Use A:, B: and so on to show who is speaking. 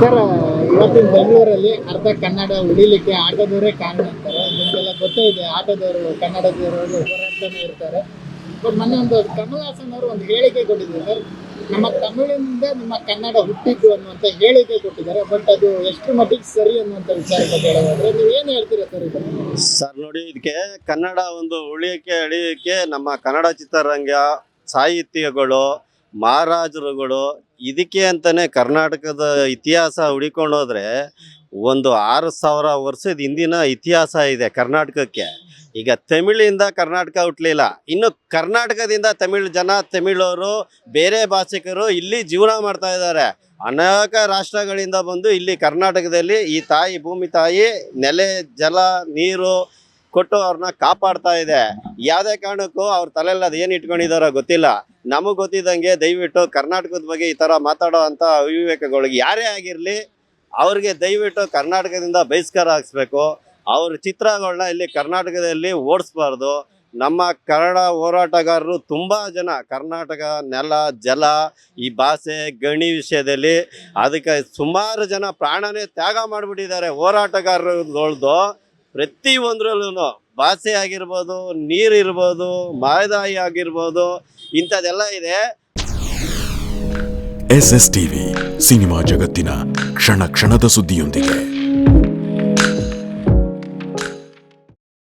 A: Sir ಇವತ್ತಿನ ಬೆಂಗಳೂರಲ್ಲಿ ಅರ್ಧ ಕನ್ನಡ ಉಳಿಲಿಕ್ಕೆ ಆಟೋದವರೇ ಕಾರಣ ಅಂತಾರೆ. ನಿಮಗೆಲ್ಲ ಗೊತ್ತೇ ಇದೆ, ಆಟೋದವರು ಕನ್ನಡದವರು ಹೋರಾಡ್ತಾನೆ ಇರ್ತಾರೆ. ಬಟ್ ಮೊನ್ನೆ ಒಂದು ಕಮಲ್ ಹಾಸನ್ ಅವರು ಒಂದು ಹೇಳಿಕೆ ಕೊಟ್ಟಿದ್ದಾರೆ ಸರ್. ನಮ್ಮ ತಮಿಳಿನಿಂದ ನಿಮ್ಮ ಕನ್ನಡ ಹುಟ್ಟಿದ್ದು ಅನ್ನುವಂಥ ಹೇಳಿಕೆ ಕೊಟ್ಟಿದ್ದಾರೆ. ಬಟ್ ಅದು ಎಷ್ಟು ಮಟ್ಟಿಗೆ ಸರಿ ಅನ್ನುವಂಥ ವಿಚಾರ ಹೇಳೋದಾದ್ರೆ, ನೀವು ಏನು ಹೇಳ್ತೀರಾ ಸರ್ ಇದು
B: ಸರ್ ನೋಡಿ, ಇದಕ್ಕೆ ಕನ್ನಡ ಒಂದು ಉಳಿಯಕ್ಕೆ ಅಳಿಯಕ್ಕೆ ನಮ್ಮ ಕನ್ನಡ ಚಿತ್ರರಂಗ ಸಾಹಿತ್ಯಗಳು ಮಹಾರಾಜರುಗಳು ಇದಕ್ಕೆ ಅಂತಾನೆ ಕರ್ನಾಟಕದ ಇತಿಹಾಸ ಹುಡಿಕೊಂಡು ಹೋದ್ರೆ ಒಂದು ಆರು ಸಾವಿರ ವರ್ಷದ ಹಿಂದಿನ ಇತಿಹಾಸ ಇದೆ ಕರ್ನಾಟಕಕ್ಕೆ. ಈಗ ತಮಿಳಿಂದ ಕರ್ನಾಟಕ ಹುಟ್ಟಲಿಲ್ಲ ಇನ್ನು ಕರ್ನಾಟಕದಿಂದ ತಮಿಳು ಜನ ತಮಿಳವರು ಬೇರೆ ಭಾಷಿಕರು ಇಲ್ಲಿ ಜೀವನ ಮಾಡ್ತಾ ಇದ್ದಾರೆ. ಅನೇಕ ರಾಷ್ಟ್ರಗಳಿಂದ ಬಂದು ಇಲ್ಲಿ ಕರ್ನಾಟಕದಲ್ಲಿ ಈ ತಾಯಿ, ಭೂಮಿ ತಾಯಿ, ನೆಲೆ, ಜಲ, ನೀರು ಕೊಟ್ಟು ಅವ್ರನ್ನ ಕಾಪಾಡ್ತಾ ಇದೆ. ಯಾವುದೇ ಕಾರಣಕ್ಕೂ ಅವ್ರ ತಲೆಯಲ್ಲಿ ಅದು ಏನು ಇಟ್ಕೊಂಡಿದಾರೋ ಗೊತ್ತಿಲ್ಲ. ನಮಗೆ ಗೊತ್ತಿದ್ದಂಗೆ ದಯವಿಟ್ಟು ಕರ್ನಾಟಕದ ಬಗ್ಗೆ ಈ ಥರ ಮಾತಾಡೋ ಅಂಥ ಅವಿವೇಕಗಳಿಗೆ ಯಾರೇ ಆಗಿರಲಿ, ಅವ್ರಿಗೆ ದಯವಿಟ್ಟು ಕರ್ನಾಟಕದಿಂದ ಬಹಿಷ್ಕಾರ ಹಾಕ್ಸ್ಬೇಕು. ಅವ್ರ ಚಿತ್ರಗಳನ್ನ ಇಲ್ಲಿ ಕರ್ನಾಟಕದಲ್ಲಿ ಓಡಿಸ್ಬಾರ್ದು. ನಮ್ಮ ಕನ್ನಡ ಹೋರಾಟಗಾರರು ತುಂಬ ಜನ, ಕರ್ನಾಟಕ ನೆಲ, ಜಲ, ಈ ಭಾಷೆ, ಗಣಿ ವಿಷಯದಲ್ಲಿ ಅದಕ್ಕೆ ಸುಮಾರು ಜನ ಪ್ರಾಣನೇ ತ್ಯಾಗ ಮಾಡಿಬಿಟ್ಟಿದ್ದಾರೆ ಹೋರಾಟಗಾರರುಗಳ್ದು. ಪ್ರತಿ ಒಂದ್ರಲ್ಲೂ ಭಾಷೆ ಆಗಿರ್ಬೋದು, ನೀರು ಇರ್ಬೋದು, ಮಾಯದಾಯಿ ಆಗಿರ್ಬೋದು, ಇಂಥದ್ದೆಲ್ಲ ಇದೆ.
C: ಎಸ್ ಎಸ್ ಟಿವಿ ಸಿನಿಮಾ ಜಗತ್ತಿನ ಕ್ಷಣ ಕ್ಷಣದ ಸುದ್ದಿಯೊಂದಿಗೆ.